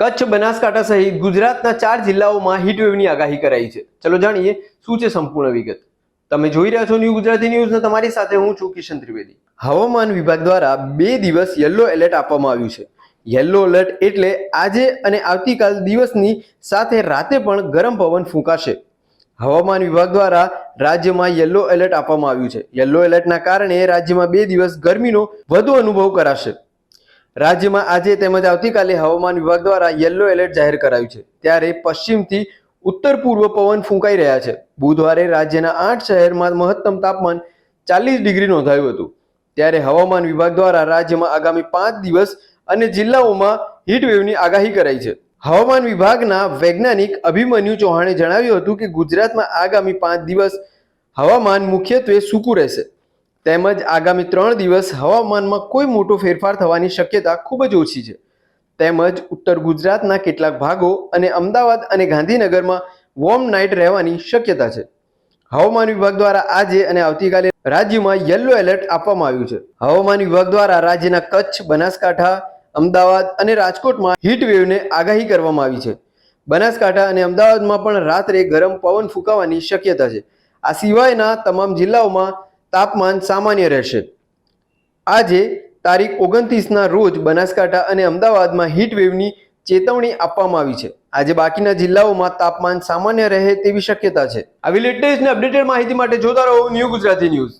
કચ્છ બનાસકાંઠા સહિત ગુજરાતના ચાર જિલ્લાઓમાં હીટવેવની આગાહી કરાઈ છે. ચલો જાણીએ શું છે સંપૂર્ણ વિગત. તમે જોઈ રહ્યા છો ન્યૂ ગુજરાતી ન્યૂઝને તમારી સાથે હું છું કિશન ત્રિવેદી. હવામાન વિભાગ દ્વારા બે દિવસ યલો એલર્ટ આપવામાં આવ્યું છે. યલો એલર્ટ એટલે આજે અને આવતીકાલ દિવસની સાથે રાતે પણ ગરમ પવન ફૂંકાશે. હવામાન વિભાગ દ્વારા રાજ્યમાં યલો એલર્ટ આપવામાં આવ્યું છે. યલો એલર્ટના કારણે રાજ્યમાં બે દિવસ ગરમીનો વધુ અનુભવ કરાશે. રાજ્યમાં આજે તેમજ આવતીકાલે હવામાન વિભાગ દ્વારા યલો એલર્ટ જાહેર કરાયું છે. ત્યારે પશ્ચિમથી ઉત્તર પૂર્વ પવન ફૂંકાઈ રહ્યા છે. બુધવારે રાજ્યના આઠ શહેરમાં મહત્તમ તાપમાન ચાલીસ ડિગ્રી નોંધાયું હતું. ત્યારે હવામાન વિભાગ દ્વારા રાજ્યમાં આગામી પાંચ દિવસ અને જિલ્લાઓમાં હીટવેવની આગાહી કરાઈ છે. હવામાન વિભાગના વૈજ્ઞાનિક અભિમન્યુ ચૌહાણે જણાવ્યું હતું કે ગુજરાતમાં આગામી પાંચ દિવસ હવામાન મુખ્યત્વે સૂકું રહેશે. તેમજ આગામી ત્રણ દિવસ હવામાનમાં કોઈ મોટો ફેરફાર થવાની શક્યતા ખૂબ જ ઓછી છે. તેમજ ઉત્તર ગુજરાતના કેટલાક ભાગો અને અમદાવાદ અને ગાંધીનગરમાં વોર્મ નાઇટ રહેવાની શક્યતા છે. હવામાન વિભાગ દ્વારા આજે અને આવતીકાલે રાજ્યમાં યલો એલર્ટ આપવામાં આવ્યું છે. હવામાન વિભાગ દ્વારા રાજ્યના કચ્છ, બનાસકાંઠા, અમદાવાદ અને રાજકોટમાં હીટ વેવને આગાહી કરવામાં આવી છે. બનાસકાંઠા અને અમદાવાદમાં પણ રાત્રે ગરમ પવન ફૂંકાવાની શક્યતા છે. આ સિવાયના તમામ જિલ્લાઓમાં તાપમાન સામાન્ય રહેશે. આજે તારીખ ઓગણત્રીસના રોજ બનાસકાંઠા અને અમદાવાદમાં હીટવેવની ચેતવણી આપવામાં આવી છે. આજે બાકીના જિલ્લાઓમાં તાપમાન સામાન્ય રહે તેવી શક્યતા છે. આવી લેટેસ્ટ અપડેટેડ માહિતી માટે જોતા રહો ન્યૂ ગુજરાતી ન્યૂઝ